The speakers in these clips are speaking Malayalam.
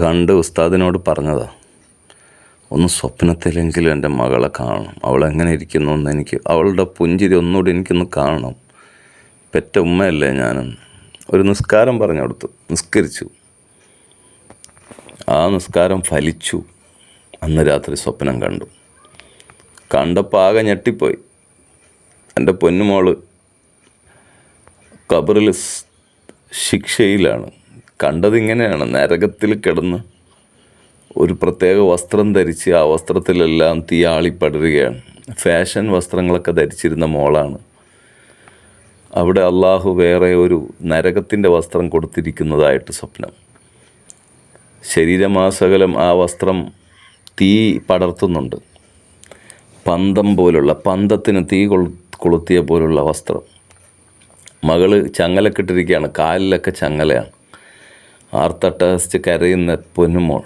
കണ്ട് ഉസ്താദിനോട് പറഞ്ഞതാ ഒന്ന് സ്വപ്നത്തിലെങ്കിലും എന്റെ മകളെ കാണണം. അവൾ എങ്ങനെ ഇരിക്കുന്നു എന്ന് എനിക്ക് അവളുടെ പുഞ്ചിരി ഒന്നുകൂടി എനിക്കൊന്ന് കാണണം. പെറ്റ ഉമ്മയല്ലേ ഞാനെന്ന്. ഒരു നിസ്കാരം പറഞ്ഞു കൊടുത്തു നിസ്കരിച്ചു. ആ നിസ്കാരം ഫലിച്ചു. അന്ന് രാത്രി സ്വപ്നം കണ്ടു. കണ്ടപ്പോൾ ആകെ ഞെട്ടിപ്പോയി. എന്റെ പൊന്നുമോൾ കബറിൽ ശിക്ഷയിലാണ്. കണ്ടത് ഇങ്ങനെയാണ് നരകത്തിൽ കിടന്ന് ഒരു പ്രത്യേക വസ്ത്രം ധരിച്ച് ആ വസ്ത്രത്തിലെല്ലാം തീയാളി പടരുകയാണ്. ഫാഷൻ വസ്ത്രങ്ങളൊക്കെ ധരിച്ചിരുന്ന മോളാണ്. അവിടെ അള്ളാഹു വേറെ ഒരു നരകത്തിന്റെ വസ്ത്രം കൊടുത്തിരിക്കുന്നതായിട്ട് സ്വപ്നം. ശരീരമാസകലം ആ വസ്ത്രം തീ പടർത്തുന്നുണ്ട്. പന്തം പോലുള്ള പന്തത്തിന് തീ കൊളു കൊളുത്തിയ പോലുള്ള വസ്ത്രം. മകൾ ചങ്ങലക്കിട്ടിരിക്കുകയാണ്. കാലിലൊക്കെ ചങ്ങലയാണ്. ആർത്തട്ടഹസിച്ച് കരയുന്ന പൊന്നുമോൾ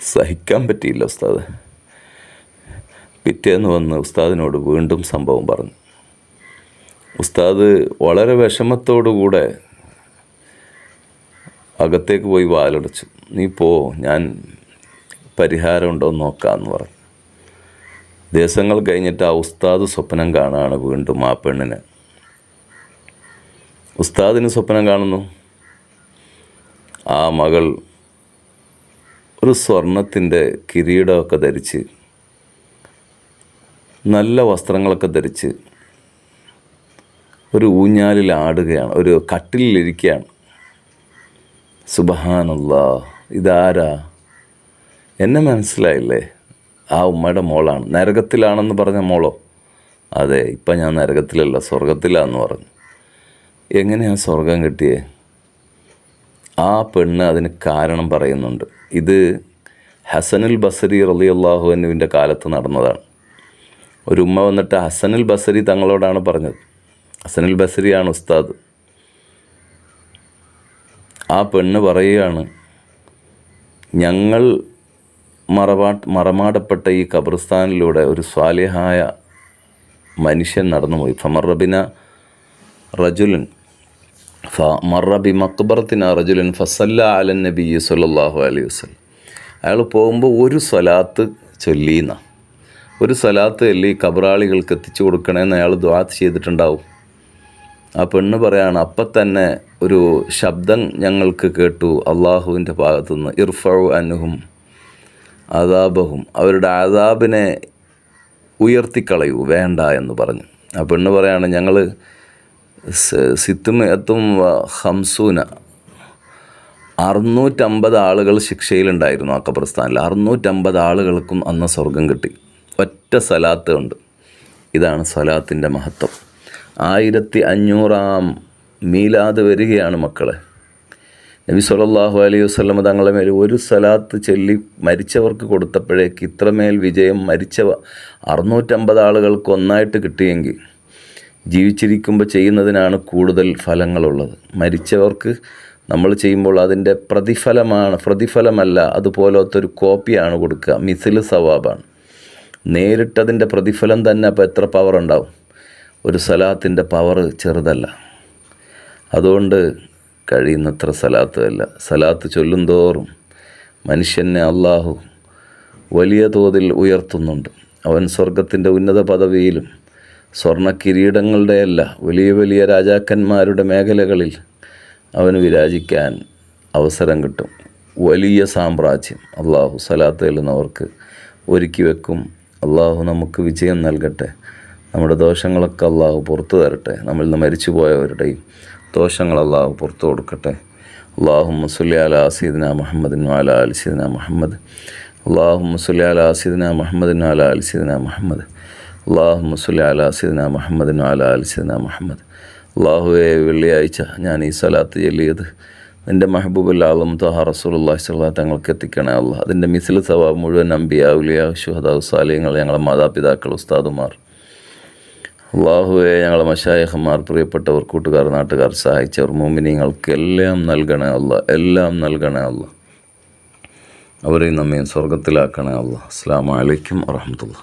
സഹിക്കാൻ പറ്റിയില്ല ഉസ്താദ്. പിറ്റേന്ന് വന്ന് ഉസ്താദിനോട് വീണ്ടും സംഭവം പറഞ്ഞു. ഉസ്താദ് വളരെ വിഷമത്തോടുകൂടെ അകത്തേക്ക് പോയി വാലടച്ചു. നീ പോ ഞാൻ പരിഹാരം ഉണ്ടോ എന്ന് നോക്കാമെന്ന് പറഞ്ഞു. ദിവസങ്ങൾ കഴിഞ്ഞിട്ട് ആ ഉസ്താദ് സ്വപ്നം കാണുകയാണ് വീണ്ടും ആ പെണ്ണിനെ. ഉസ്താദിന് സ്വപ്നം കാണുന്നു. ആ മകൾ ഒരു സ്വർണത്തിന്റെ കിരീടമൊക്കെ ധരിച്ച് നല്ല വസ്ത്രങ്ങളൊക്കെ ധരിച്ച് ഒരു ഊഞ്ഞാലിൽ ആടുകയാണ് ഒരു കട്ടിലിരിക്കുകയാണ് സുബഹാനുള്ള ഇതാരാ? എന്നെ മനസ്സിലായില്ലേ? ആ ഉമ്മയുടെ മോളാണ്. നരകത്തിലാണെന്ന് പറഞ്ഞ മോളോ? അതെ ഇപ്പം ഞാൻ നരകത്തിലല്ല സ്വർഗത്തിലാണെന്ന് പറഞ്ഞു. എങ്ങനെയാണ് സ്വർഗം കിട്ടിയേ? ആ പെണ്ണ് അതിന് കാരണം പറയുന്നുണ്ട്. ഇത് ഹസനുൽ ബസരി റലി അള്ളാഹുവിന്റെ കാലത്ത് നടന്നതാണ്. ഒരു ഉമ്മ വന്നിട്ട് ഹസനുൽ ബസരി തങ്ങളോടാണ് പറഞ്ഞത്. ഹസനുൽ ബസരിയാണ് ഉസ്താദ്. ആ പെണ്ണ് പറയുകയാണ് ഞങ്ങൾ മറവാ മറമാടപ്പെട്ട ഈ ഖബർസ്ഥാനിലൂടെ ഒരു സ്വാലിഹായ മനുഷ്യൻ നടന്നുപോയി. ഫമറബിന റജുലൻ ഫ മറബി മക്ബറത്തിന റജുലൻ ഫസല്ല അലൻ നബി സല്ലാഹു അലൈഹി വസ്ലം അയാൾ പോകുമ്പോൾ ഒരു സ്വലാത്ത് ചൊല്ലിയെന്ന ഒരു സ്വലാത്ത് ചൊല്ലി കബറാളികൾക്ക് എത്തിച്ചു കൊടുക്കണമെന്ന് അയാൾ ദ്വാത്ത് ചെയ്തിട്ടുണ്ടാവും. ആ പെണ്ണ് പറയാണ് അപ്പം തന്നെ ഒരു ശബ്ദം ഞങ്ങൾക്ക് കേട്ടു അള്ളാഹുവിന്റെ ഭാഗത്തുനിന്ന്. ഇർഫു അനുഹും അതാബഹും അവരുടെ ആദാബിനെ ഉയർത്തിക്കളയൂ വേണ്ട എന്ന് പറഞ്ഞു. ആ പെണ്ണ് പറയാണ് ഞങ്ങൾ സിത്തും എത്തും ഹംസൂന അറുന്നൂറ്റമ്പത് ആളുകൾ ശിക്ഷയിലുണ്ടായിരുന്നു ആ ഖബർസ്ഥാനിൽ. അറുന്നൂറ്റമ്പത് ആളുകൾക്കും അന്ന് സ്വർഗം കിട്ടി. ഒറ്റ സലാത്ത് ഉണ്ട്. ഇതാണ് സലാത്തിന്റെ മഹത്വം. ആയിരത്തി അഞ്ഞൂറാം മീലാത് വരികയാണ് മക്കളെ. നബി സല്ലല്ലാഹു അലൈഹി വസ്ലമ തങ്ങളുടെ മേൽ ഒരു സലാത്ത് ചൊല്ലി മരിച്ചവർക്ക് കൊടുത്തപ്പോഴേക്ക് ഇത്രമേൽ വിജയം മരിച്ചവ അറുന്നൂറ്റമ്പത് ആളുകൾക്ക് ഒന്നായിട്ട് കിട്ടിയെങ്കിൽ ജീവിച്ചിരിക്കുമ്പോൾ ചെയ്യുന്നതിനാണ് കൂടുതൽ ഫലങ്ങളുള്ളത്. മരിച്ചവർക്ക് നമ്മൾ ചെയ്യുമ്പോൾ അതിന്റെ പ്രതിഫലമാണ് പ്രതിഫലമല്ല അതുപോലത്തൊരു കോപ്പിയാണ് കൊടുക്കുക. മിസിൽ സവാബാണ്. നേരിട്ടതിന്റെ പ്രതിഫലം തന്നെ അപ്പോൾ എത്ര പവർ ഉണ്ടാവും? ഒരു സലാത്തിന്റെ പവർ ചെറുതല്ല. അതുകൊണ്ട് കഴിയുന്നത്ര സലാത്ത് അല്ല. സലാത്ത് ചൊല്ലും തോറും മനുഷ്യനെ അള്ളാഹു വലിയ തോതിൽ ഉയർത്തുന്നുണ്ട്. അവൻ സ്വർഗത്തിന്റെ ഉന്നത പദവിയിലും സ്വർണ കിരീടങ്ങളുടെയല്ല വലിയ വലിയ രാജാക്കന്മാരുടെ മേഖലകളിൽ അവന് വിരാജിക്കാൻ അവസരം കിട്ടും. വലിയ സാമ്രാജ്യം അള്ളാഹു സലാത്ത് ചെല്ലുന്നവർക്ക് ഒരുക്കി വെക്കും. അള്ളാഹു നമുക്ക് വിജയം നൽകട്ടെ. നമ്മുടെ ദോഷങ്ങളൊക്കെ അള്ളാഹു പുറത്തു തരട്ടെ. നമ്മളിൽ നിന്ന് മരിച്ചു പോയവരുടെയും ദോഷങ്ങൾ അള്ളാഹു പുറത്തു കൊടുക്കട്ടെ. അള്ളാഹു മുസുല്ലി അല സീദന മുഹമ്മദിൻ അല അൽ സീദന മുഹമ്മദ്. അള്ളാഹു മുസുല്ലി അല സീദന മുഹമ്മദിൻ അല അൽ സീദന മുഹമ്മദ്. അള്ളാഹു മുസ്ലി അലാ സിദ്ന മുഹമ്മദിൻ അലാ അൽ സിദ്ന മുഹമ്മദ്. അള്ളാഹുവെ വെള്ളിയാഴ്ച ഞാൻ ഈ സ്വലാത്ത് ചൊല്ലിയത് നിന്റെ മഹബൂബുല്ലാളും തഹ റസൂലുള്ളാഹി സ്വല്ലല്ലാഹു തങ്ങൾക്ക് എത്തിക്കണേ അല്ല അതിന്റെ മിസിൽ സവാബ് മുഴുവൻ അമ്പിയ ഉലിയ ഷുഹദാവ് സാലിയങ്ങൾ ഞങ്ങളെ മാതാപിതാക്കൾ ഉസ്താദുമാർ. അള്ളാഹുവെ ഞങ്ങളെ മഷായഹന്മാർ പ്രിയപ്പെട്ടവർ കൂട്ടുകാർ നാട്ടുകാർ സഹായിച്ചവർ മോമിനിങ്ങൾക്ക് എല്ലാം നൽകണേ അല്ല എല്ലാം നൽകണേ അല്ല അവരെയും നമ്മയും സ്വർഗത്തിലാക്കണേ അല്ല അസ്സാം വലൈക്കും വറഹമത്തുള്ള